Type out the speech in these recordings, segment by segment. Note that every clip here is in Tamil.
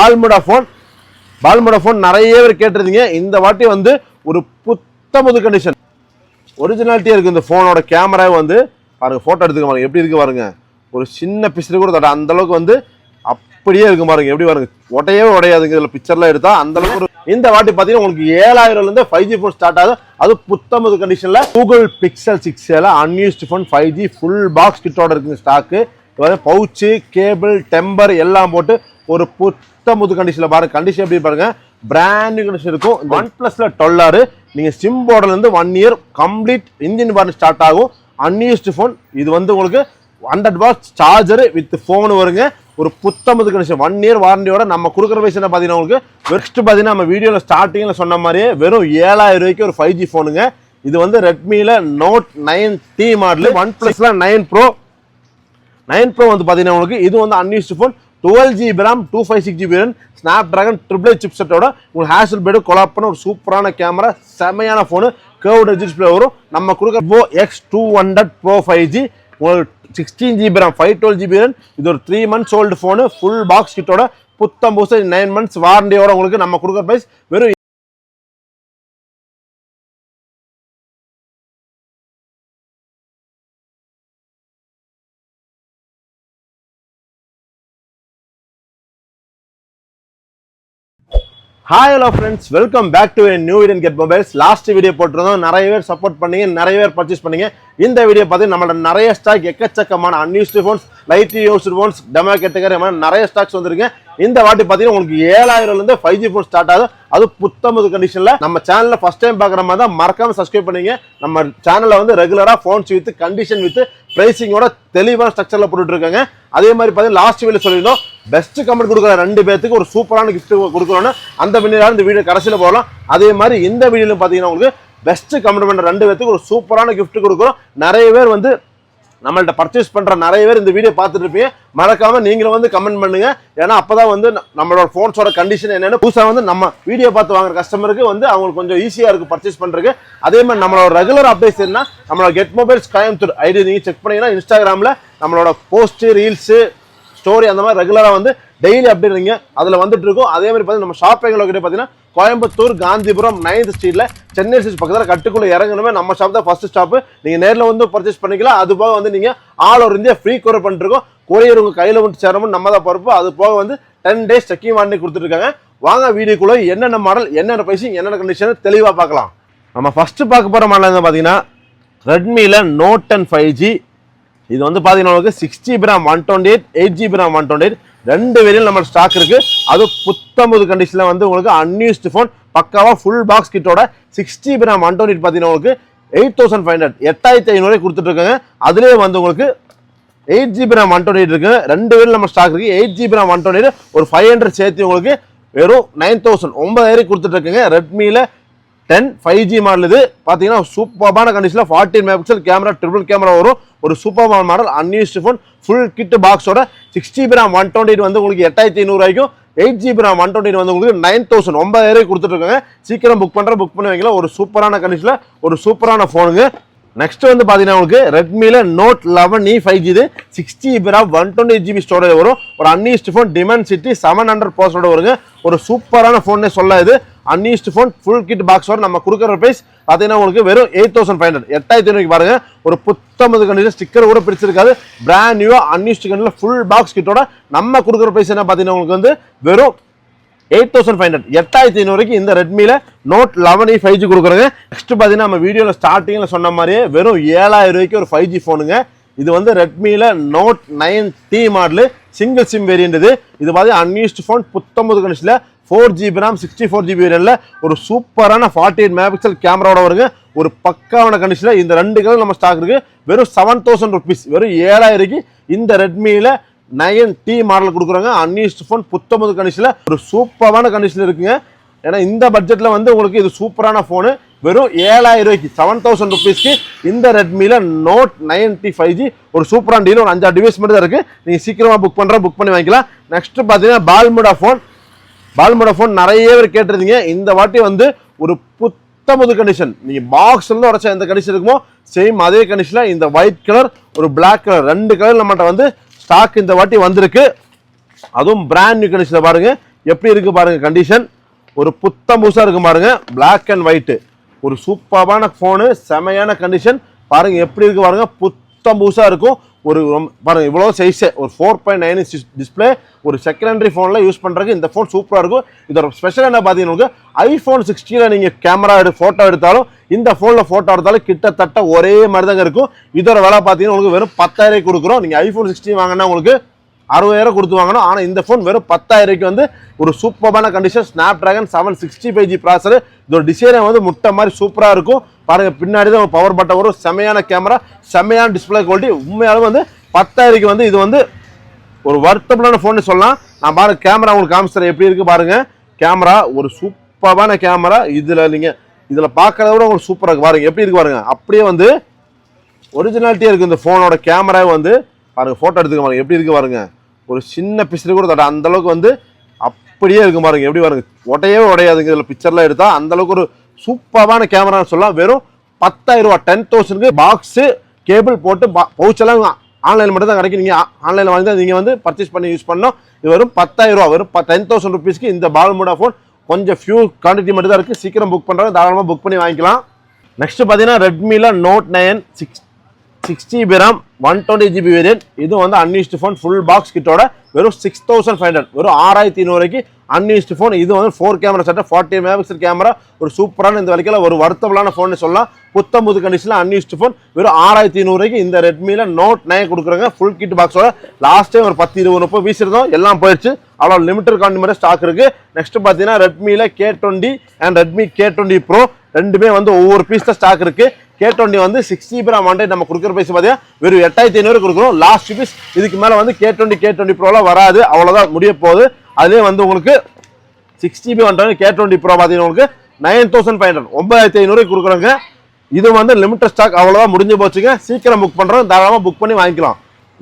பால்முடா ஃபோன் பால்முடா ஃபோன் நிறைய பேர் கேட்டிருந்தீங்க. இந்த வாட்டி வந்து ஒரு புத்தமுது கண்டிஷன் ஒரிஜினாலிட்டியாக இருக்குது இந்த ஃபோனோட கேமரா வந்து. பாருங்கள் ஃபோட்டோ எடுத்துக்க பாருங்க. எப்படி இருக்கு பாருங்க. ஒரு சின்ன பிசிறு கூட தட அந்த அளவுக்கு வந்து அப்படியே இருக்கு பாருங்க. எப்படி பாருங்க. உடையவே உடையாதுங்க. இதில் பிக்சர்லாம் எடுத்தால் அந்தளவுக்கு ஒரு இந்த வாட்டி பார்த்தீங்கன்னா உங்களுக்கு ஏழாயிரம்லேருந்து ஃபைவ் ஜி ஃபோன் ஸ்டார்ட் ஆகுது. அது புத்தமது கண்டிஷனில் Google Pixel six unused phone five G full box கிட்டோட இருக்குங்க ஸ்டாக்கு பவுச்சு கேபிள் டெம்பர் எல்லாம் போட்டு ஒரு புத்த முது கண்டிஷனில் பாருங்க கண்டிஷன் எப்படி பாருங்க? பிராண்ட் நியூ கண்டிஷன் இருக்கும். ஒன் பிளஸ்ல டுவெல் நீங்க சிம் போர்டில் இருந்து ஒன் இயர் கம்ப்ளீட் இன்ஜின் பாருங்க ஸ்டார்ட் ஆகும். அன்யூஸ்டு ஃபோன் இது வந்து உங்களுக்கு hundred watts charger with phone வருங்க. ஒரு புத்தமது கண்டிஷன் ஒன் இயர் வாரண்டியோட நம்ம கொடுக்குற வயசு என்ன பார்த்தீங்கன்னா உங்களுக்கு? நெக்ஸ்ட் பார்த்தீங்கன்னா நம்ம வீடியோவில் ஸ்டார்டிங்கில் சொன்ன மாதிரியே வெறும் ஏழாயிரம் ரூபாய்க்கு ஒரு ஃபைவ் ஜி ஃபோனுங்க இது வந்து ரெட்மியில் Note nine T model one ப்ளஸில் நைன் ப்ரோ நைன் ப்ரோ வந்து பார்த்தீங்கன்னா உங்களுக்கு இது வந்து unused phone twelve GB RAM two five six GB RAM Snapdragon triple chip செட்டோட உங்களுக்கு ஹேசல் பேடு கொலாப் பண்ண ஒரு சூப்பரான கேமரா செமையான ஃபோனு கேர்வ்டு டிஸ்பிளே வரும். நம்ம கொடுக்குற போ X two hundred pro five G உங்களுக்கு sixteen GB RAM five twelve GB RAM இது ஒரு three months old phone full box கிட்டோட புத்தம் புதுசு நைன் மந்த்ஸ் வாரண்டியோட உங்களுக்கு நம்ம கொடுக்குற ப்ரைஸ் வெறும் hi hello friends welcome back to new வீடியன் Get mobiles last video போட்டிருந்தோம். நிறைய பேர் சப்போர்ட் பண்ணீங்க. நிறைய பேர் பர்ச்சேஸ் பண்ணீங்க. இந்த வீடியோ பார்த்து நம்மளோட நிறைய ஸ்டாக் எக்கச்சக்கமான unused phones light used phones demo category நிறைய ஸ்டாக்ஸ் வந்திருக்கு. இந்த வாட்டி பார்த்தீங்கன்னா உங்களுக்கு ஏழாயிரம்லேருந்து ஃபைவ் ஜி ஃபோன் ஸ்டார்ட் ஆகுது. அது புத்தமது கண்டிஷனில் நம்ம சேனலில் ஃபஸ்ட் டைம் பார்க்குற மாதிரி தான். மறக்காமல் சப்ஸ்கிரைப் பண்ணிங்க. நம்ம சேனலில் வந்து ரெகுலராக ஃபோன்ஸ் வித் கண்டிஷன் வித் ப்ரைஸிங்கோட தெளிவான ஸ்ட்ரக்சரில் போட்டுட்ருக்காங்க அதே மாதிரி பார்த்தீங்கன்னா லாஸ்ட் வீடியோ சொல்லியிருந்தோம். பெஸ்ட் கமெண்ட் கொடுக்குற ரெண்டு பேர்த்துக்கு ஒரு சூப்பரான கிஃப்ட் கொடுக்குறோன்னு அந்த பின்னாடி இந்த வீடியோ கடைசியில் போகலாம் அதே மாதிரி இந்த வீடியோவில் பார்த்தீங்கன்னா உங்களுக்கு பெஸ்ட் கமெண்ட் பண்ணுற ரெண்டு பேர்த்துக்கு ஒரு சூப்பரான கிஃப்ட் கொடுக்குறோம் நிறைய பேர் வந்து நம்மள்ட்ட பர்ச்சேஸ் பண்ணுற நிறைய பேர் இந்த வீடியோ பார்த்துட்டு இருப்பீங்க. மறக்காமல் நீங்களும் வந்து கமெண்ட் பண்ணுங்க. ஏன்னா அப்பதான் வந்து நம்மளோட ஃபோன்ஸோட கண்டிஷன் என்னென்னு புதுசாக வந்து நம்ம வீடியோ பார்த்து வாங்குற கஸ்டமருக்கு வந்து அவங்களுக்கு கொஞ்சம் ஈஸியாக இருக்குது பர்ச்சேஸ் பண்ணுறதுக்கு அதே மாதிரி நம்மளோட ரெகுலர் அப்டேட்ஸ் என்ன நம்மளோட கெட் மொபைல்ஸ் கோயம்புத்தூர் ஐடி நீங்கள் செக் பண்ணிங்கன்னா இன்ஸ்டாகிராமில் நம்மளோட போஸ்ட்டு ரீல்ஸு ஸ்டோரி அந்த மாதிரி ரெகுலராக வந்து டெய்லி அப்டேட் நீங்க அதில் வந்துட்டு இருக்கும். அதே மாதிரி பார்த்தீங்கன்னா நம்ம ஷாப்பிங் லொக்கேட் பார்த்தீங்கன்னா கோயம்புத்தூர் காந்திபுரம் நைன்த் ஸ்ட்ரீட்ல சென்னை ஸ்ட்ரீட் பக்கத்தில் கட்டுக்குள்ளே இறங்கணுமே. நம்ம ஷாப் தான் ஃபர்ஸ்ட் ஸ்டாப் நீங்கள் நேரில் வந்து பர்ச்சேஸ் பண்ணிக்கலாம். அது போக வந்து நீங்கள் all over India free courier பண்ணிருக்கோம் கொரியர் உங்கள் கையில் வந்து சேரமும் நம்ம தான் பொறுப்பு. அது போக வந்து டென் டேஸ் செக்கிங் வாரண்டி கொடுத்துருக்காங்க வாங்க வீடியோக்குள்ளே என்னென்ன மாடல் என்னென்ன பிரைசிங் என்னென்ன கண்டிஷன் தெளிவாக பார்க்கலாம். நம்ம ஃபஸ்ட்டு பார்க்க போகிற மாடல் வந்து பார்த்தீங்கன்னா ரெட்மியில் நோட் டென் ஃபைவ் ஜி இது வந்து பார்த்தீங்கன்னா உங்களுக்கு six GB RAM one twenty eight eight GB RAM one twenty eight ரெண்டு வேரியல் நம்ம ஸ்டாக் இருக்கு. அது புத்தம்பது கண்டிஷனில் வந்து உங்களுக்கு அன்யூஸ்டு ஃபோன் பக்காவா full box கிட்டோட six GB RAM one twenty பார்த்தீங்கன்னா உங்களுக்கு எயிட் தௌசண்ட் ஃபைவ் ஹண்ட்ரட் எட்டாயிரத்தி ஐநூறு கொடுத்துட்டு இருக்காங்க அதுலேயே வந்து உங்களுக்கு eight GB RAM one twenty இருக்கு. ரெண்டு பேரும் நம்ம ஸ்டாக் இருக்கு. Eight GB RAM one twenty ஒரு ஃபைவ் ஹண்ட்ரட் சேர்த்து உங்களுக்கு வெறும் நைன் தௌசண்ட் ஒன்பதாயிரம் கொடுத்துட்ருக்குங்க ரெட்மியில் டென் ஃபைவ் ஜி மாடல் இது. பார்த்தீங்கன்னா சூப்பரான கண்டிஷனில் forty megapixel camera triple camera வரும். ஒரு super model unused phone full kit பாக்ஸோட six GB RAM one twenty வந்து உங்களுக்கு எட்டாயிரத்தி ஐநூறுவாய்க்கும் eight GB RAM one twenty வந்து உங்களுக்கு நைன் தௌசண்ட் ஒன்பதாயிரம் கொடுத்துட்ருக்காங்க சீக்கிரம் புக் பண்ணுற புக் பண்ணி வைக்கலாம் ஒரு சூப்பரான கண்டிஷனில் ஒரு சூப்பரான ஃபோனுங்க நெக்ஸ்ட் வந்து பார்த்தீங்கன்னா உங்களுக்கு ரெட்மியில் Note eleven E five G இது sixty GB RAM one twenty GB storage வரும். ஒரு unused phone Dimensity seven hundred percent வருங்க. ஒரு சூப்பரான ஃபோன்னே சொல்ல இது unused phone full kit box வரும். நம்ம கொடுக்குற ப்ரைஸ் பார்த்தீங்கன்னா உங்களுக்கு வெறும் எயிட் தௌசண்ட் ஃபைவ் ஹண்ட்ரட் எட்டாயிரத்தி ஐநூறு பாருங்க. ஒரு புத்தம்பது கண்டிஷன் ஸ்டிக்கர் கூட பிடிச்சிருக்காது. Brand new unused condition full box கிட்டோட நம்ம கொடுக்குற ப்ரைஸ் என்ன பார்த்தீங்கன்னா உங்களுக்கு வந்து வெறும் எயிட் தௌசண்ட் ஃபைவ் ஹண்ட்ரட் எட்டாயிரத்தி ஐநூறுக்கு இந்த ரெட்மியில் நோட் லெவன் ஃபைவ் ஜி கொடுக்குறோங்க. நெக்ஸ்ட் பார்த்தீங்கன்னா நம்ம வீடியோவில் ஸ்டார்டிங்கில் சொன்ன மாதிரியே வெறும் ஏழாயிரம் ரூபாய்க்கு ஒரு ஃபைவ் ஜி ஃபோனுங்க இது வந்து ரெட்மியில் Note nine T model single sim variant இது. இது பார்த்தீங்கன்னா அன்யூஸ்டு ஃபோன் புத்தொம்பது கண்டிஷனில் four GB RAM sixty four GB வேரியன்ட்ல ஒரு சூப்பரான ஃபார்ட்டி எயிட் மெகா பிக்சல் கேமராவோட வருங்க. ஒரு பக்காவான கண்டிஷனில் இந்த ரெண்டு கலர் நம்ம ஸ்டாக் இருக்குது வெறும் செவன் தௌசண்ட் ருபீஸ் வெறும் ஏழாயிரக்கு இந்த ரெட்மியில் நயன் டி மாடல் கொடுக்குறாங்க. அன்யூஸ்டு ஃபோன் புத்தம்பது கண்டிஷனில் ஒரு சூப்பரான கண்டிஷன் இருக்குங்க. ஏன்னா இந்த பட்ஜெட்டில் வந்து உங்களுக்கு இது சூப்பரான ஃபோனு வெறும் ஏழாயிரம் ரூபாய்க்கு செவன் தௌசண்ட் ருபீஸ்க்கு இந்த ரெட்மியில் நோட் நைன்டி ஃபைவ் ஜி ஒரு சூப்பரான டீல் ஒரு அஞ்சாறு டிவைஸ் மட்டும் தான் இருக்குது நீங்கள் சீக்கிரமாக புக் பண்ணுற புக் பண்ணி வாங்கிக்கலாம். நெக்ஸ்ட்டு பார்த்தீங்கன்னா பால்முடா ஃபோன் பால்முடா ஃபோன் நிறைய பேர் கேட்டிருந்தீங்க. இந்த வாட்டி வந்து ஒரு புத்தமுது கண்டிஷன் நீங்கள் பாக்ஸ்லேருந்து உடச்ச எந்த கண்டிஷன் இருக்குமோ சேம் அதே கண்டிஷனில் இந்த ஒயிட் கலர் ஒரு பிளாக் கலர் ரெண்டு கலர் நம்மகிட்ட வந்து ஸ்டாக் இந்த வாட்டி வந்திருக்கு. அதுவும் பிராண்ட் நியூ கண்டிஷனில் பாருங்க. எப்படி இருக்கு பாருங்க கண்டிஷன் ஒரு புத்தம் புதுசாக இருக்கு பாருங்க. பிளாக் அண்ட் ஒயிட் ஒரு சூப்பரான ஃபோனு செமையான கண்டிஷன் பாருங்க எப்படி இருக்கு பாருங்க. புத்தம் புதுசாக இருக்கும். ஒரு ரொம்ப- பாருங்க இவ்வளோ சைஸு ஒரு ஃபோர் பாயிண்ட் நைன் டிஸ்பிளே ஒரு செகண்டரி ஃபோனில் யூஸ் பண்ணுறதுக்கு இந்த ஃபோன் சூப்பராக இருக்கும். இதோட ஸ்பெஷல் என்ன பார்த்தீங்கன்னா ஐஃபோன் சிக்ஸ்டீனில் நீங்கள் கேமரா எடு ஃபோட்டோ எடுத்தாலும் இந்த ஃபோனில் ஃபோட்டோ எடுத்தாலும் கிட்டத்தட்ட ஒரே மாதிரி தாங்க இருக்கும். இதோட விலை பார்த்தீங்கன்னா உங்களுக்கு வெறும் பத்தாயிரம் கொடுக்குறோம். நீங்கள் ஐஃபோன் சிக்ஸ்டீன் வாங்கினா உங்களுக்கு அறுபதாயிரம் கொடுத்து வாங்கணும். ஆனால் இந்த ஃபோன் வெறும் பத்தாயிரக்கு வந்து ஒரு சூப்பரான condition Snapdragon seven sixty five G processor இதோட டிசைனை வந்து முட்டை மாதிரி சூப்பராக இருக்கும். பாருங்க பின்னாடி தான் பவர் பட்டன் வரும். செமையான கேமரா செமையான டிஸ்பிளே குவாலிட்டி உண்மையாலும் வந்து பத்தாயிரக்கு வந்து இது வந்து ஒரு வருத்தப்படான ஃபோன் சொல்லலாம். நான் பாருங்க கேமரா உங்களுக்கு காமிச்சிட்டேன் எப்படி இருக்கு பாருங்க. கேமரா ஒரு சூப்பரான கேமரா இதுல நீங்க இதுல பார்க்கறத விட உங்களுக்கு சூப்பரா இருக்கு. பாருங்க எப்படி இருக்கு பாருங்க. அப்படியே வந்து ஒரிஜினாலிட்டியா இருக்கு இந்த ஃபோனோட கேமரா வந்து. பாருங்க போட்டோ எடுத்துக்க பாருங்க. எப்படி இருக்கு பாருங்க. ஒரு சின்ன பிக்சர் கூட தட்ட அந்த அளவுக்கு வந்து அப்படியே இருக்கும் பாருங்க. எப்படி பாருங்க. உடையவே உடையாதுங்க. இதுல பிக்சர்லாம் எடுத்தா அந்த அளவுக்கு ஒரு சூப்பரான கேமரான்னு சொல்லலாம். வெறும் பத்தாயிரம் ரூபா டென் தௌசண்ட்க்கு பாக்ஸு கேபிள் போட்டு பவுச்செல்லாம் ஆன்லைனில் மட்டும் தான் கிடைக்கும் நீங்கள் ஆன்லைனில் வாங்கி தான் நீங்கள் வந்து பர்ச்சேஸ் பண்ணி யூஸ் பண்ணோம் இது வெறும் பத்தாயிரம் ரூபா வெறும் டென் தௌசண்ட் ருபீஸ்க்கு இந்த பால்முடா ஃபோன் கொஞ்சம் ஃபியூ குவான்டிட்டி மட்டும் தான் இருக்குது சீக்கிரம் புக் பண்ணுறாங்க தாராளமாக புக் பண்ணி வாங்கிக்கலாம். நெக்ஸ்ட் பார்த்தீங்கன்னா ரெட்மியில் Note nine six six GB RAM one twenty GB variant இது வந்து அன்யூஸ்டு ஃபோன் ஃபுல் பாக்ஸ் கிட்டோட வெறும் சிக்ஸ் தௌசண்ட் ஃபைவ் ஹண்ட்ரட் வெறும் ஆறாயிரத்தி ஐநூறுக்கு அன்யூஸ்டு ஃபோன் இது வந்து four camera setup forty megapixel camera ஒரு சூப்பரான இந்த வரைக்கும் ஒரு வருத்தபலான ஃபோன் சொல்லலாம். புத்தம் புது கண்டிஷனில் அன்யூஸ்டு ஃபோன் வெறும் ஆறாயிரத்தி ஐநூறுக்கு இந்த ரெட்மியில் நோட் நைன் கொடுக்குறாங்க ஃபுல் கிட் பாக்ஸோட லாஸ்ட் டைம் ஒரு பத்து இருபது முப்பது வீசிருந்தோம் எல்லாம் போயிடுச்சு. அவ்வளோ லிமிட்டட் காண்டி மட்டும் ஸ்டாக் இருக்குது நெக்ஸ்ட் பார்த்தீங்கன்னா ரெட்மியில் K twenty and Redmi K twenty pro ரெண்டுமே வந்து ஒவ்வொரு பீஸ் தான் ஸ்டாக் இருக்கு. கே டுவெண்ட்டி வந்து சிக்ஸ் ஜிபி ரேம் நம்ம கொடுக்குற பைஸ் பார்த்தீங்கன்னா வெறும் எட்டாயிரத்தி ஐநூறு கொடுக்குறோம். லாஸ்ட் பீஸ் இதுக்கு மேலே வந்து கே டுவெண்ட்டி கே டுவெண்ட்டி ப்ரோலாம் வராது. அவ்வளோதான் முடிய போகுது. அதுலேயே வந்து உங்களுக்கு six GB one K twenty pro பார்த்தீங்கன்னா உங்களுக்கு நைன் தௌசண்ட் ஃபைவ் ஹண்ட்ரட் ஒன்பதாயிரத்தி ஐநூறுக்கு கொடுக்குறோங்க. இது வந்து லிமிட்டட் ஸ்டாக் அவ்வளோதான் முடிஞ்சு போச்சுங்க. சீக்கிரம் புக் பண்ணுறோம் தாராளமாக புக் பண்ணி வாங்கிக்கலாம்.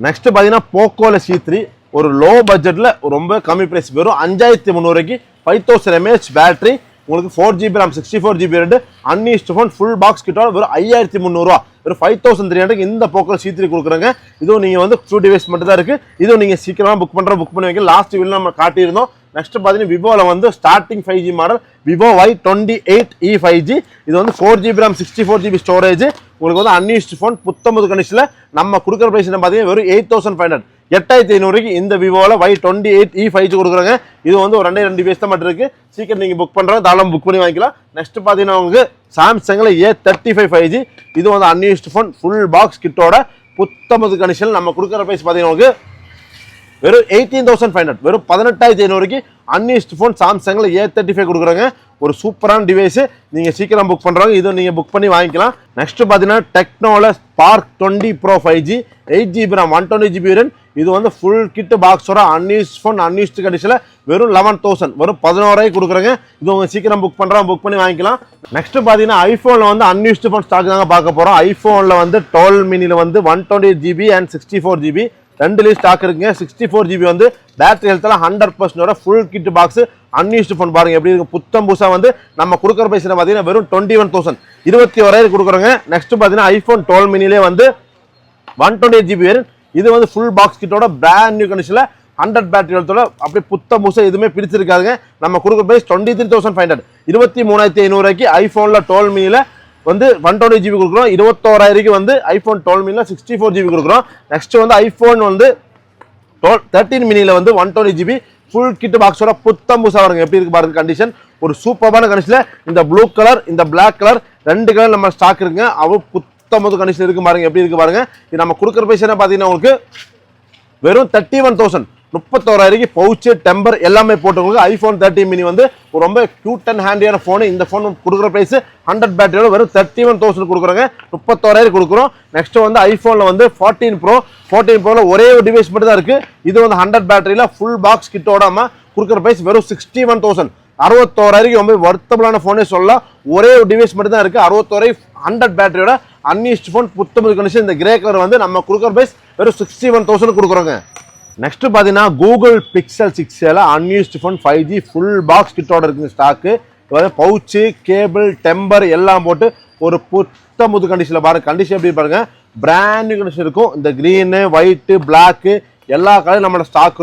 நெக்ஸ்ட் பார்த்தீங்கன்னா போக்கோவில் சி த்ரீ ஒரு லோ பட்ஜெட்டில் ரொம்ப கம்மி ப்ரைஸ் வெறும் அஞ்சாயிரத்தி முந்நூறுக்கு ஃபைவ் தௌசண்ட் எம்ஏஹெச் பேட்டரி உங்களுக்கு four GB RAM sixty four GB ரெண்டு அன்இஸ்ட் ஃபோன் ஃபுல் பாக்ஸ் கிட்ட வெறும் ஐயாயிரத்தி முந்நூறுவா. வெறும் ஃபைவ் தௌசண்ட் த்ரீ ஹண்ட்ரட் இந்த போக்கில் சீத்திரி கொடுக்குறாங்க. இதுவும் நீங்கள் வந்து டூ டிவைஸ் மட்டும் தான் இருக்குது இதுவும் நீங்கள் சீக்கிரமாக புக் பண்ணுற புக் பண்ணி வைக்க லாஸ்ட் வீல் நம்ம காட்டியிருந்தோம். நெக்ஸ்ட் பார்த்தீங்கன்னா விவோவில் வந்து starting five G model Vivo Y twenty eight E five G இது வந்து four GB RAM sixty four GB storage உங்களுக்கு வந்து அன்யூஸ்ட் ஃபோன் புத்தம்பது கண்டிஷனில் நம்ம கொடுக்குற ப்ரைஸ் என்ன பார்த்தீங்கன்னா வெறும் எயிட் தௌசண்ட் ஃபைவ் ஹண்ட்ரட் எட்டாயிரத்தி ஐநூறுக்கு இந்த விவோவில் Y twenty eight e E five G கொடுக்குறாங்க. இது வந்து ஒரு ரெண்டே ரெண்டு பேஸ் தான் மட்டும் இருக்குது சீக்கிரம் நீங்கள் புக் பண்ணுறோம் தாராளம் புக் பண்ணி வாங்கிக்கலாம். நெக்ஸ்ட் பார்த்தீங்கன்னா உங்களுக்கு சாம்சங்கில் A thirty five five G இது வந்து அன்யூஸ்ட் ஃபோன் ஃபுல் பாக்ஸ் கிட்டோட புத்தமது கண்டிஷன் நம்ம கொடுக்குற ப்ரைஸ் பார்த்தீங்கன்னா உங்களுக்கு வெறும் எயிட்டீன் தௌசண்ட் ஃபைவ் ஹண்ட்ரட் வெறும் பதினெட்டாயிரத்தி ஐநூறுக்கு அன்இஸ்ட் ஃபோன் சாம்சங்கில் ஏ தேர்ட்டி ஃபைவ் கொடுக்குறாங்க. ஒரு சூப்பரான டிவைஸ் நீங்கள் சீக்கிரம் புக் பண்ணுறாங்க இதை நீங்கள் புக் பண்ணி வாங்கிக்கலாம். நெக்ஸ்ட் பார்த்தீங்கன்னா டெக்னோவில் Spark twenty pro five G eight GB RAM one twenty GB RAM இது வந்து ஃபுல் கிட்டு பாக்ஸோட அன்யூஸ் ஃபோன் அன்யூஸ்டு கண்டிஷனில் வெறும் லெவன் தௌசண்ட் வெறும் பதினோராய் கொடுக்குறேங்க. இது உங்கள் சீக்கிரம் புக் பண்ணுறோம் புக் பண்ணி வாங்கிக்கலாம். நெக்ஸ்ட் பார்த்தீங்கன்னா ஐஃபோனில் வந்து அன்யூஸ்டு ஃபோன் ஸ்டாக் தாங்க பார்க்க போகிறோம் ஐஃபோனில் வந்து டுவெல் மினியில் வந்து one twenty GB and sixty four GB ரெண்டுலேயும் ஸ்டாக் இருக்குங்க. சிக்ஸ்டி ஃபோர் ஜிபி வந்து பேட்டரி ஹெல்த்தில் hundred பர்சன்டோட full kit box unused phone பாருங்க. எப்படி இருக்கு? புத்தம் புதுசாக வந்து நம்ம கொடுக்குற பைசில் பார்த்தீங்கன்னா வெறும் டுவெண்ட்டி ஒன் தௌசண்ட் இருபத்தி ஓராயிரம் கொடுக்குறோங்க. நெக்ஸ்ட் பார்த்தீங்கன்னா ஐஃபோன் டுவெல் மினிலே வந்து ஒன் டுவெண்ட்டி ஜிபி வரும் இது வந்து ஃபுல் பாக்ஸ் கிட்டோட பிராண்ட் நியூ கண்டிஷனில் ஹண்ட்ரட் பேட்டரி அப்படியே புத்த முசை எதுவுமே பிரிச்சிருக்காதுங்க. நம்ம கொடுக்குற price twenty three thousand five hundred இருபத்தி மூணாயிரத்தி ஐநூறுக்கு ஐஃபோனில் டுவெல் மினியில் வந்து ஒன் டுவெண்ட்டி ஜிபி கொடுக்குறோம். இருபத்தோராயிரக்கு வந்து ஐஃபோன் டுவெல் மினியில் சிக்ஸ்டி ஃபோர் ஜிபி கொடுக்குறோம். நெக்ஸ்ட் வந்து ஐஃபோன் வந்து டுவெல் தேர்ட்டின் மினியில் வந்து one twenty GB full kit பாக்ஸோட புத்தம் புதுசாக வருங்க. எப்படி இருக்கு பாருங்க கண்டிஷன் ஒரு சூப்பரான கண்டிஷனில் இந்த ப்ளூ கலர் இந்த பிளாக் கலர் ரெண்டு கலர் நம்ம ஸ்டாக் இருக்குங்க. அவ புத்தம் புது கண்டிஷன் இருக்கு பாருங்க. எப்படி இருக்கு பாருங்க? இது நம்ம கொடுக்குற பைசா பார்த்தீங்கன்னா உங்களுக்கு வெறும் தேர்ட்டி ஒன் தௌசண்ட் முப்பத்தோராயிரம் பவுச்சு டெம்பர் எல்லாமே போட்டுக்கோங்க. ஐஃபோன் தேர்ட்டி மினி வந்து ரொம்ப க்யூட் அண்ட் ஹேண்டியான ஃபோனு இந்த ஃபோன் கொடுக்குற ப்ரைஸ் ஹண்ட்ரட் பேட்டரியோட வெறும் தேர்ட்டி ஒன் தௌசண்ட் கொடுக்குறாங்க. முப்பத்தோராயிரம் கொடுக்குறோம். நெக்ஸ்ட் வந்து ஐஃபோனில் வந்து ஃபார்ட்டீன் ப்ரோ ஃபார்ட்டீன் ப்ரோவில் ஒரே ஒரு டிவைஸ் மட்டும் தான் இருக்குது இது வந்து ஹண்ட்ரட் பேட்டரியில் ஃபுல் பாக்ஸ் கிட்டோடாமல் கொடுக்குற ப்ரைஸ் வெறும் சிக்ஸ்டி ஒன் தௌசண்ட் அறுபத்தோராயிரம் ரொம்ப வருத்தபலான ஃபோனே சொல்லலாம். ஒரே ஒரு டிவைஸ் மட்டும் தான் இருக்குது அறுபத்தோரை ஹண்ட்ரட் பேட்டரியோட அன்யூஸ்ட் ஃபோன் புத்தம்பது கண்டிஷன் இந்த கிரே கலர் வந்து நம்ம கொடுக்குற பிரைஸ் வெறும் சிக்ஸ்டி ஒன் தௌசண்ட் கொடுக்குறோங்க. நெக்ஸ்ட் பார்த்தீங்கன்னா கூகுள் பிக்சல் சிக்ஸில் unused phone five G full box கிட்டோட இருக்குங்க ஸ்டாக்கு வந்து பவுச்சு கேபிள் டெம்பர் எல்லாம் போட்டு ஒரு புத்த முது கண்டிஷனில் பாருங்க. கண்டிஷன் எப்படி பாருங்கள் பிராண்ட் நியூ கண்டிஷன் இருக்கும். இந்த க்ரீனு ஒயிட்டு பிளாக்கு எல்லா கலரும் நம்மளோட ஸ்டாக்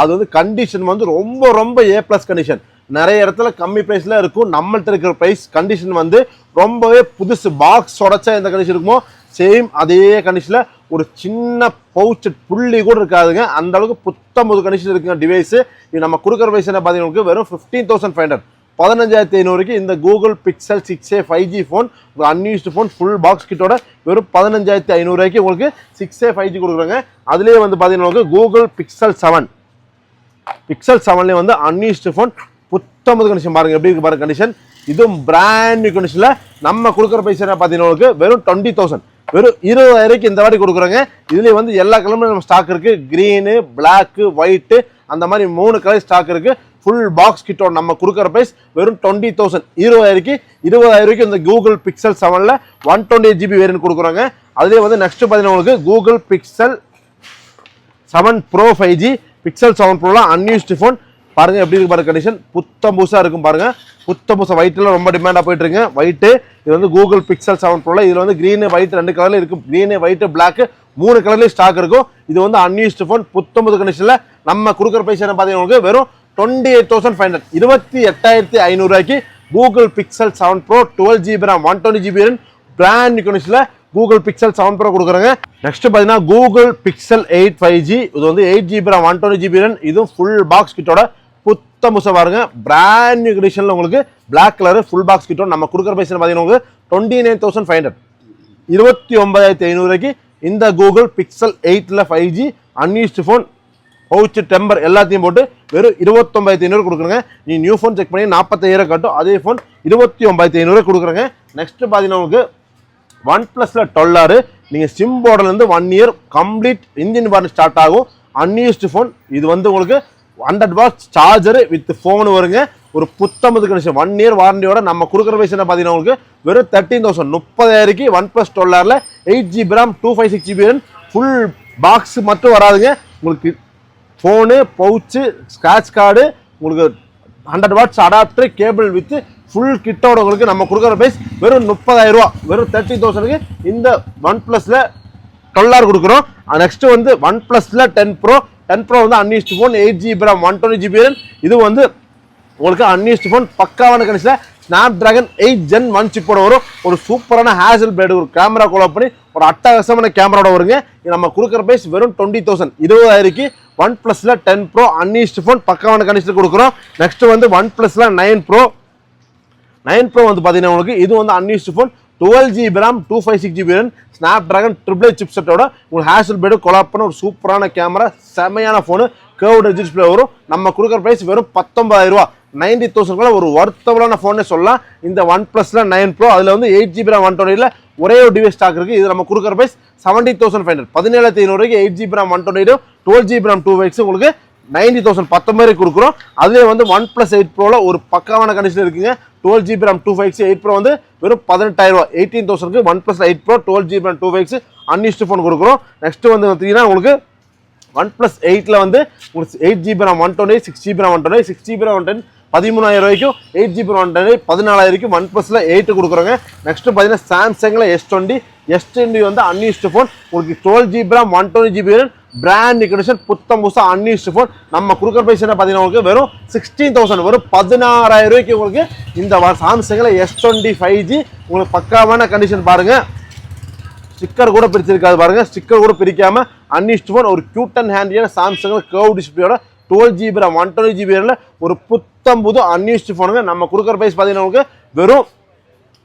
அது வந்து கண்டிஷன் வந்து ரொம்ப ரொம்ப ஏ ப்ளஸ் கண்டிஷன் நிறைய இடத்துல கம்மி ப்ரைஸில் இருக்கும். நம்மள்ட்ட இருக்கிற ப்ரைஸ் கண்டிஷன் வந்து ரொம்பவே புதுசு. பாக்ஸ் உடச்சா எந்த கண்டிஷன் இருக்குமோ சேம் அதே கண்டிஷனில் ஒரு சின்ன பவுச்சு புள்ளி கூட இருக்காதுங்க. அந்த அளவுக்கு புத்தம் புது கண்டிஷன் இருக்குங்க டிவைஸு இது நம்ம கொடுக்குற ப்ரைஸ் என்ன பார்த்தீங்கன்னா வெறும் ஃபிஃப்டீன் தௌசண்ட் ஃபைவ் ஹண்ட்ரட் பதினஞ்சாயிரத்தி ஐநூறுக்கு இந்த Google Pixel six A five G phone ஒரு அன்யூஸ்டு ஃபோன் ஃபுல் பாக்ஸ் கிட்டோட வெறும் பதினஞ்சாயிரத்தி ஐநூறுரூவாய்க்கு உங்களுக்கு சிக்ஸ் ஏ ஃபைவ் ஜி கொடுக்குறாங்க. அதுலேயே வந்து பார்த்தீங்கன்னா கூகுள் பிக்சல் செவன் பிக்சல் செவன்லேயே வந்து அன்யூஸ்டு ஃபோன் புத்தம்பது கண்டிஷன் பாருங்க எப்படி இருக்கு பாருங்க கண்டிஷன் இதுவும் பிராண்ட் நியூ கண்டிஷனில் நம்ம கொடுக்குற பைசா பார்த்தீங்கன்னா வெறும் டுவெண்ட்டி தௌசண்ட் வெறும் இருபதாயிரக்கு இந்த வாட்டி கொடுக்குறோங்க. இதுலேயே வந்து எல்லா கலருமே நம்ம ஸ்டாக் இருக்கு. க்ரீனு பிளாக்கு ஒயிட்டு அந்த மாதிரி மூணு கலர் ஸ்டாக் இருக்கு. ஃபுல் பாக்ஸ் கிட்டோட நம்ம கொடுக்குற ப்ரைஸ் வெறும் டுவெண்ட்டி தௌசண்ட் இருபதாயிரக்கு இருபதாயிரம் ரூபாய்க்கு இந்த கூகுள் பிக்சல் செவனில் ஒன் டுவெண்ட்டி ஜிபி வேரியன்ட் கொடுக்குறாங்க. அதுலேயே வந்து நெக்ஸ்ட் பார்த்தீங்கன்னா உங்களுக்கு Google Pixel seven pro five G Pixel seven ப்ரோலாம் unused phone பாருங்க எப்படி இருக்கு பாருங்க கண்டிஷன் புத்தம் புதுசாக இருக்கும் பாருங்க. புத்தம் புதுசாக ஒயிட்டில் ரொம்ப டிமாண்டாக போயிட்டு இருக்கு ஒயிட்டு இது வந்து கூகுள் பிக்சல் செவன் ப்ரோல இதில் வந்து க்ரீனு ஒயிட் ரெண்டு கலர்ல இருக்கும். க்ரீனு ஒயிட்டு பிளாக் மூணு கலர்லேயும் ஸ்டாக் இருக்கும். இது வந்து அன்யூஸ்டு ஃபோன் புத்தம் புது கண்டிஷனில் நம்ம கொடுக்குற பைசா என்ன பார்த்தீங்கன்னா வெறும் twenty eight thousand five hundred இருபத்தி எட்டாயிரத்தி ஐநூறுரூவாய்க்கு Google Pixel seven pro twelve GB RAM one twenty GB brand கண்டிஷனில் கூகுள் பிக்சல் செவன் ப்ரோ கொடுக்குறாங்க. நெக்ஸ்ட் பார்த்தீங்கன்னா Google Pixel eight five G இது வந்து eight GB RAM one twenty GB இதுவும் ஃபுல் பாக்ஸ் கிட்டோட புத்த முசை பாருங்க. பிராண்ட் நியூ கண்டிஷனில் உங்களுக்கு பிளாக் கலர் ஃபுல் பாக்ஸ் கிட்டோம் நம்ம கொடுக்குற பைசா பார்த்தீங்கன்னா உங்களுக்கு twenty nine thousand five hundred இருபத்தி ஒன்பதாயிரத்தி ஐநூறுக்கு இந்த கூகுள் பிக்சல் எயிட்டில் five G unused phone pouch temper எல்லாத்தையும் போட்டு வெறும் இருபத்தொம்பதாயிரத்தி ஐநூறு கொடுக்குறங்க. நீ நியூ ஃபோன் செக் பண்ணி நாற்பத்தாயிரம் கட்டும். அதே ஃபோன் இருபத்தி ஒன்பதாயிரத்தி ஐநூறு கொடுக்குறங்க. நெக்ஸ்ட் பார்த்தீங்கன்னா உங்களுக்கு ஒன் ப்ளஸில் டுவெல் ஆறு நீங்கள் sim போர்டிலேருந்து one year complete engine part start ஆகும். அன்யூஸ்டு ஃபோன் இது வந்து உங்களுக்கு hundred watts charger with phone வருங்க. ஒரு புத்தம்பது கண்டிஷன் ஒன் இயர் வாரண்டியோட நம்ம கொடுக்குற ப்ரைஸ் என்ன பார்த்தீங்கன்னா உங்களுக்கு? வெறும் thirteen thousand முப்பதாயிரக்கு OnePlus twelve eight GB RAM two five six GB full box மட்டும் வராதுங்க. உங்களுக்கு ஃபோனு பவுச்சு ஸ்க்ராட்ச் கார்டு உங்களுக்கு hundred watts adapter cable with full கிட்டோட உங்களுக்கு நம்ம கொடுக்குற ப்ரைஸ் வெறும் முப்பதாயிரம் ரூபா. வெறும் தேர்ட்டி தௌசண்ட்க்கு இந்த ஒன் ப்ளஸில் டுவெல் ஆர் கொடுக்குறோம் நெக்ஸ்ட் வந்து ஒன் ப்ளஸில் டென் ப்ரோ டென் ப்ரோ வந்து unused phone eight GB RAM one twenty GB இது வந்து உங்களுக்கு அன்யூஸ்ட் ஃபோன் பக்காவான கண்டிஷனில் Snapdragon eight gen one சிப்போட வரும் ஒரு சூப்பரான ஹேசல் பிளேடு ஒரு கேமரா கோலோ பண்ணி ஒரு அட்டகாசமான கேமராவோட வருங்க. நம்ம கொடுக்குற ப்ரைஸ் வெறும் டுவெண்ட்டி தௌசண்ட் இருபதாயிரக்கு ஒன் ப்ளஸில் டென் ப்ரோ அன்யூஸ்ட் ஃபோன் பக்காவான கண்டிஷனில் கொடுக்குறோம். நெக்ஸ்ட் வந்து ஒன் ப்ளஸில் நைன் ப்ரோ நைன் ப்ரோ வந்து பார்த்தீங்கன்னா உங்களுக்கு இது வந்து unused phone twelve GB RAM two five six GB RAM Snapdragon triple சிப்செட்டோட உங்களுக்கு ஹேசல் பேடு கொலாப் பண்ண ஒரு சூப்பரான கேமரா செமையான ஃபோனு கேர்வ்டு டிஸ்பிளே வரும். நம்ம கொடுக்குற ப்ரைஸ் வெறும் பத்தொன்பதாயிரம் ரூபா. நைன்டி தௌசண்ட்குள்ள ஒரு ஒர்த்தபுளான ஃபோனே சொல்லலாம். இந்த ஒன் ப்ளஸில் நைன் ப்ரோ அதில் வந்து எயிட் ஜிபி ரேம் ஒன் டுவெண்ட்டியில் ஒரே ஒரு டிவைஸ் ஸ்டாக் இருக்குது இது நம்ம கொடுக்குற price seventy thousand five hundred பதினேழாயிரத்தி ஐநூறுக்கு eight GB RAM one twenty twelve GB RAM two வைக்ஸ் உங்களுக்கு நைன்டி தௌசண்ட் பத்தொம்பது கொடுக்குறோம். அதுலேயே வந்து ஒன் ப்ளஸ் எயிட் ப்ரோவில் ஒரு பக்காவான கண்டிஷன் இருக்குங்க. Twelve GB RAM two fives eight pro வந்து வெறும் பதினெட்டாயிரம் ரூபா எயிட்டீன் தௌசண்ட்க்கு OnePlus eight pro twelve GB RAM two fives unused phone கொடுக்குறோம். நெக்ஸ்ட் வந்து பார்த்தீங்கன்னா உங்களுக்கு ஒன் ப்ளஸ் எயிட்டில் வந்து உங்களுக்கு eight GB RAM one twenty six GB RAM one twenty six GB RAM one ten பதிமூணாயிரம் ரூபாய்க்கும் எயிட் ஜிபி ஒன் டுவெண்ட்டி பதினாலாயிரம் ஒன் ப்ளஸில் எயிட்டு கொடுக்குறோங்க. நெக்ஸ்ட் பார்த்தீங்கன்னா சாம்சங்கில் எஸ் டுவெண்ட்டி எஸ் டுவெண்ட்டி வந்து அன்யூஸ்டு ஃபோன் உங்களுக்கு twelve GB RAM one twenty GB brand condition புத்தம் புதுசாக அன்யூஸ்டு ஃபோன் நம்ம கொடுக்குற பைசா என்ன பார்த்தீங்கன்னா உங்களுக்கு வெறும் சிக்ஸ்டீன் தௌசண்ட் வரும் பதினாறாயிரம் ரூபாய்க்கு உங்களுக்கு இந்த சாம்சங்கில் எஸ் டுவெண்ட்டி ஃபைவ் ஜி உங்களுக்கு பக்காவான கண்டிஷன் பாருங்கள் ஸ்டிக்கர் கூட பிரிச்சிருக்காது பாருங்கள் ஸ்டிக்கர் கூட பிரிக்காமல் அன்யூஸ்டு ஃபோன் ஒரு கியூட் அண்ட் ஹேண்டியான Samsung curve டிஸ்பிளேயோட twelve GB RAM one twelve GB ஒரு புத்தம் புது அன்யூஸ்டு ஃபோனுங்க நம்ம கொடுக்குற ப்ரைஸ் பார்த்தீங்கன்னா உங்களுக்கு வெறும்